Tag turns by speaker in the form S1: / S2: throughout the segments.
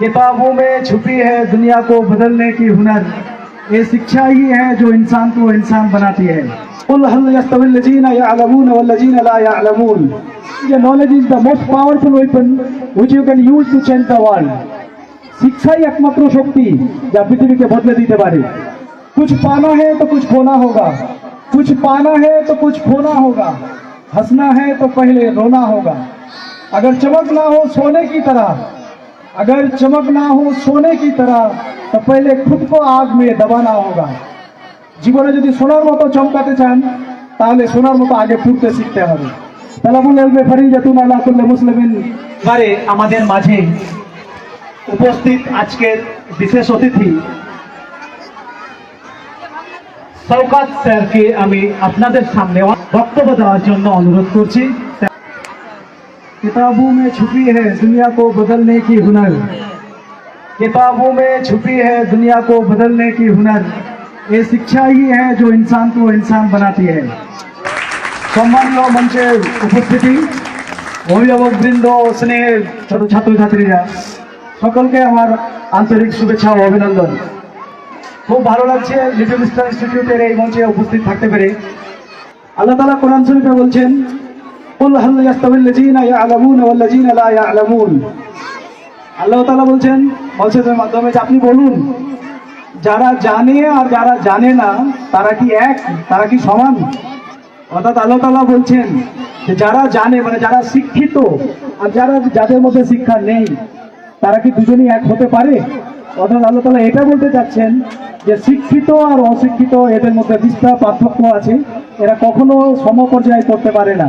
S1: किताबों में छुपी है दुनिया को बदलने की हुनर। ये शिक्षा ही है जो इंसान को इंसान बनाती है। ये knowledge is the most powerful weapon which you can use to change the world শিক্ষাই একমাত্র या যা के বদলে দিতে बारे कुछ पाना है तो कुछ खोना होगा। कुछ पाना है तो कुछ खोना होगा। हंसना है तो पहले रोना होगा। अगर चमक ना हो सोने की तरह अगर चमक ना हो सोने की तरह तो पहले खुद को आग में दबाना होगा জীবনে যদি সোনার মতো চমকাতে চান তাহলে সোনার মতো আগে ফুটতে শিখতে হবে তালাবুল এলমে ফারিজাতুন আল্লাহ কুল্লে মুসলিমিন বারে আমাদের মাঝে উপস্থিত আজকের বিশেষ অতিথি শওকাত স্যারকে আমি আপনাদের সামনে বক্তব্য দেওয়ার জন্য অনুরোধ করছি किताबों में छुपी है दुनिया को बदलने की हुनर किताबों में छुपी है दुनिया को बदलने की हुनर ये शिक्षा ही है जो इंसान को इंसान बनाती है সম্মানীয় মঞ্চের উপস্থিতি অভিভাবক বৃন্দ স্নেহের ছোট ছাত্রছাত্রীরা সকলকে আমার আন্তরিক শুভেচ্ছা ও অভিনন্দন খুব ভালো লাগছে লিটল স্টার ইনস্টিটিউটের এই মঞ্চে উপস্থিত থাকতে পেরে আল্লাহ তালা কোরআন শরীফে বলছেন قل هل يستوي الذين يعلمون والذين لا يعلمون আল্লাহ তাআলা বলছেন মসজিদের মাধ্যমে যে আপনি বলুন যারা জানে আর যারা জানে না তারা কি এক তারা কি সমান অর্থাৎ আল্লাহ তাআলা বলছেন যে যারা জানে মানে যারা শিক্ষিত আর যারা যাদের মধ্যে শিক্ষা নেই তারা কি দুজনই এক হতে পারে অর্থাৎ আল্লাহ তাআলা এটা বলতে চাচ্ছেন যে শিক্ষিত আর অশিক্ষিত এদের মধ্যে বিস্তার পার্থক্য আছে এরা কখনো সমপর্যায়ে করতে পারে না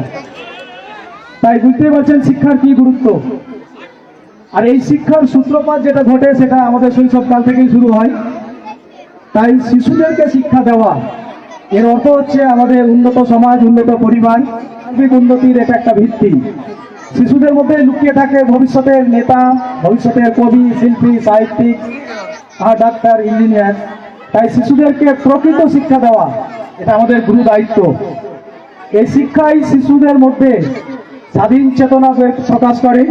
S1: তাই বুঝতে পারছেন শিক্ষার কি গুরুত্ব। আর এই শিক্ষার সূত্রপাত যেটা ঘটে, সেটা আমাদের শৈশবকাল থেকেই শুরু হয়। তাই শিশুদেরকে শিক্ষা দেওয়া, এর অর্থ হচ্ছে আমাদের উন্নত সমাজ, উন্নত পরিবার, সার্বিক উন্নতির এটা একটা ভিত্তি। শিশুদের মধ্যে লুকিয়ে থাকে ভবিষ্যতের নেতা, ভবিষ্যতের কবি, শিল্পী, সাহিত্যিক, আর ডাক্তার, ইঞ্জিনিয়ার। তাই শিশুদেরকে প্রকৃত শিক্ষা দেওয়া, এটা আমাদের গুরু দায়িত্ব। এই শিক্ষাই শিশুদের মধ্যে স্বাধীন চেতনা প্রকাশ করে,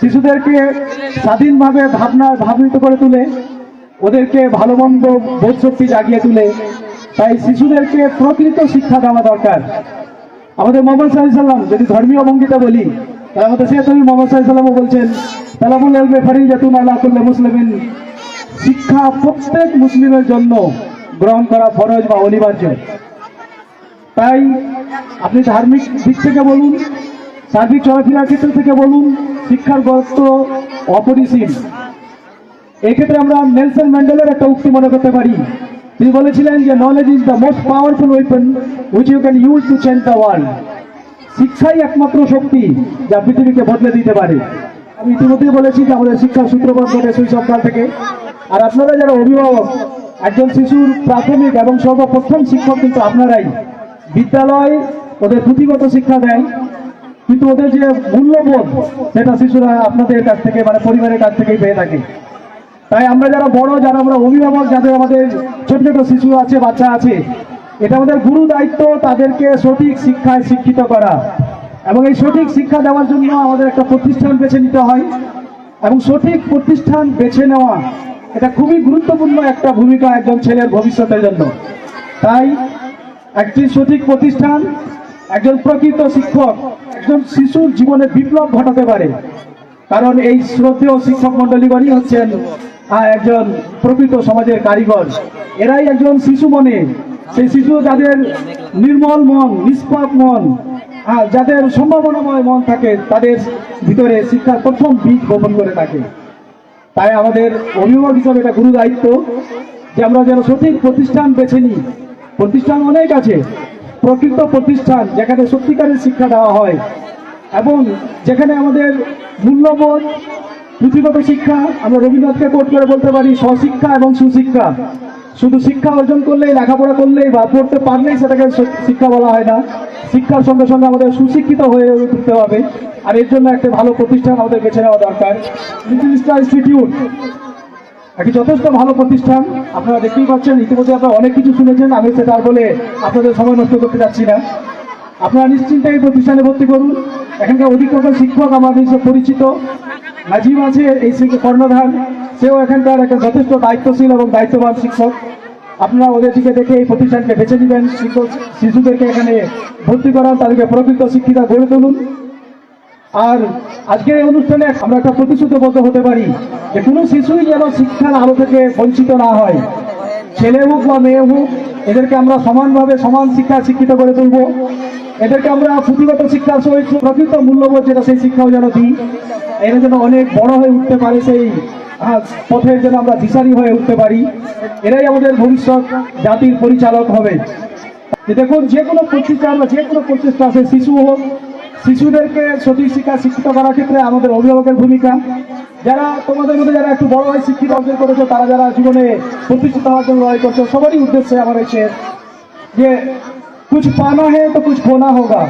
S1: শিশুদেরকে স্বাধীনভাবে ভাবনা ভাবিত করে তুলে, ওদেরকে ভালো মন্দ বোধ শক্তি জাগিয়ে তুলে, তাই শিশুদেরকে প্রকৃত শিক্ষা দেওয়া দরকার। আমাদের মোহাম্মদ সাল্লাম, যদি ধর্মীয় ভঙ্গিতে বলি, তাহলে আমাদের সে তুমি মোহাম্মদ সাল্লামও বলছেন তালাবুল এলবে ফারিজাতুন আল্লাহ করলে মুসলিমিন। শিক্ষা প্রত্যেক মুসলিমের জন্য গ্রহণ করা ফরজ বা অনিবার্য। তাই আপনি ধার্মিক দিক থেকে বলুন সার্বিক চলাফেরার ক্ষেত্র থেকে বলুন, শিক্ষার গুরুত্ব অপরিসীম। এক্ষেত্রে আমরা নেলসন ম্যান্ডেলের একটা উক্তি মনে করতে পারি। তিনি বলেছিলেন যে knowledge is the most powerful weapon which you can use to change the world শিক্ষাই একমাত্র শক্তি যা পৃথিবীকে বদলে দিতে পারে। আমি ইতিমধ্যেই বলেছি যে, আমাদের শিক্ষার সূত্রপাত ঘটে শৈশবকাল থেকে। আর আপনারা যারা অভিভাবক, একজন শিশুর প্রাথমিক এবং সর্বপ্রথম শিক্ষক কিন্তু আপনারাই। বিদ্যালয় ওদের পুঁথিগত শিক্ষা দেয় কিন্তু ওদের যে মূল্যবোধ সেটা শিশুরা আপনাদের কাছ থেকে মানে পরিবারের কাছ থেকেই পেয়ে থাকে। তাই আমরা যারা বড়, যারা আমরা অভিভাবক, যাদের আমাদের ছোট ছোট শিশু আছে, বাচ্চা আছে, এটা আমাদের গুরু দায়িত্ব তাদেরকে সঠিক শিক্ষায় শিক্ষিত করা। এবং এই সঠিক শিক্ষা দেওয়ার জন্য আমাদের একটা প্রতিষ্ঠান বেছে নিতে হয়। এবং সঠিক প্রতিষ্ঠান বেছে নেওয়া, এটা খুবই গুরুত্বপূর্ণ একটা ভূমিকা একজন ছেলের ভবিষ্যতের জন্য। তাই একটি সঠিক প্রতিষ্ঠান একজন প্রকৃত শিক্ষক একজন শিশুর জীবনে বিপ্লব ঘটাতে পারে। কারণ এই শ্রদ্ধেয় শিক্ষক মন্ডলীগণই হচ্ছেন একজন প্রকৃত সমাজের কারিগর। এরাই একজন শিশু মনে। সেই শিশু যাদের নির্মল মন নিষ্পাপ মন আহ, যাদের সম্ভাবনাময় মন থাকে তাদের ভিতরে শিক্ষার প্রথম বীজ বপন করে থাকে। তাই আমাদের অভিভাবক হিসাবে এটা গুরু দায়িত্ব যে আমরা যেন সঠিক প্রতিষ্ঠান বেছে নিই। প্রতিষ্ঠান অনেক আছে। প্রকৃত প্রতিষ্ঠান যেখানে সত্যিকারের শিক্ষা দেওয়া হয় এবং যেখানে আমাদের মূল্যবোধ, পুঁথিগত শিক্ষা, আমরা রবীন্দ্রনাথকে কোট করে বলতে পারি, স্বশিক্ষা এবং সুশিক্ষা। শুধু শিক্ষা অর্জন করলেই, লেখাপড়া করলেই বা পড়তে পারলেই সেটাকে শিক্ষা বলা হয় না। শিক্ষার সঙ্গে সঙ্গে আমাদের সুশিক্ষিত হয়ে উঠতে হবে। আর এর জন্য একটা ভালো প্রতিষ্ঠান আমাদের বেছে নেওয়া দরকার। ইনস্টিটিউট একটি যথেষ্ট ভালো প্রতিষ্ঠান। আপনারা দেখতেই পাচ্ছেন, ইতিমধ্যে আপনারা অনেক কিছু শুনেছেন, আমি সেটা বলে আপনাদের সময় নষ্ট করতে চাচ্ছি না। আপনারা নিশ্চিন্তে এই প্রতিষ্ঠানে ভর্তি করুন। এখানকার অধিকাংশ শিক্ষক আমাদের পরিচিত। নাজিম আছে, এই কর্ণধার। সেও এখানকার একটা যথেষ্ট দায়িত্বশীল এবং দায়িত্ববান শিক্ষক। আপনারা ওদের দিকে দেখে এই প্রতিষ্ঠানকে বেছে নেবেন। শিক্ষক, শিশুদেরকে এখানে ভর্তি করান, তাদেরকে প্রকৃত শিক্ষিতা গড়ে তুলুন। আর আজকের এই অনুষ্ঠানে আমরা একটা প্রতিশ্রুতিবদ্ধ হতে পারি যে কোনো শিশুই যেন শিক্ষার আলো থেকে বঞ্চিত না হয়। ছেলে হোক বা মেয়ে হোক, এদেরকে আমরা সমানভাবে সমান শিক্ষা শিক্ষিত করে তুলব। এদেরকে আমরা পুঁথিগত শিক্ষার সহিত প্রকৃত মূল্যবোধ যেটা সেই শিক্ষাও যেন দিই। এরা যেন অনেক বড় হয়ে উঠতে পারে সেই পথের যেন আমরা দিশারি হয়ে উঠতে পারি। এরাই আমাদের ভবিষ্যৎ জাতির পরিচালক হবে। দেখুন, যে কোনো প্রচেষ্টা আমরা যে কোনো প্রচেষ্টা আছে শিশু হোক শিশুদেরকে সঠিক শিক্ষা শিক্ষিত করার ক্ষেত্রে আমাদের অভিভাবকের ভূমিকা যারা তোমাদের মধ্যে যারা একটু বড় হয়ে শিক্ষিত অর্জন করেছো তারা যারা জীবনে প্রতিষ্ঠিত হওয়ার জন্য লড়াই করছো সবারই উদ্দেশ্যে আমার হয়েছে যে কুছ পানা হে তো কুছ খোনা হোগা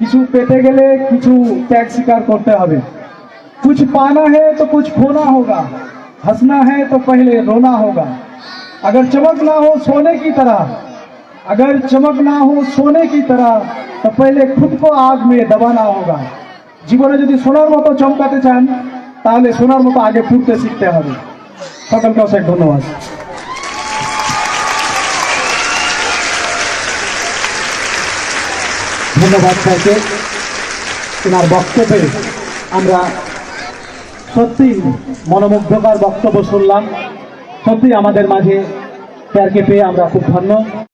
S1: কিছু পেতে গেলে কিছু ত্যাগ স্বীকার করতে হবে कुछ पाना है तो कुछ खोना होगा हंसना है तो पहले रोना होगा अगर चमक ना हो सोने की तरह अगर चमक ना हो सोने की तरह तो पहले खुद को आग में दबाना होगा জীবনে যদি সোনার মতো চমকাতে চান তাহলে সোনার মতো আগে ফুটতে শিখতে হবে সকলকে অশেষ ধন্যবাদ ধন্যবাদ স্যারকে ওনার বক্তব্যে আমরা সত্যি মনোমুগ্ধকর বক্তব্য শুনলাম সত্যি আমাদের মাঝে স্যারকে পেয়ে আমরা খুব ধন্য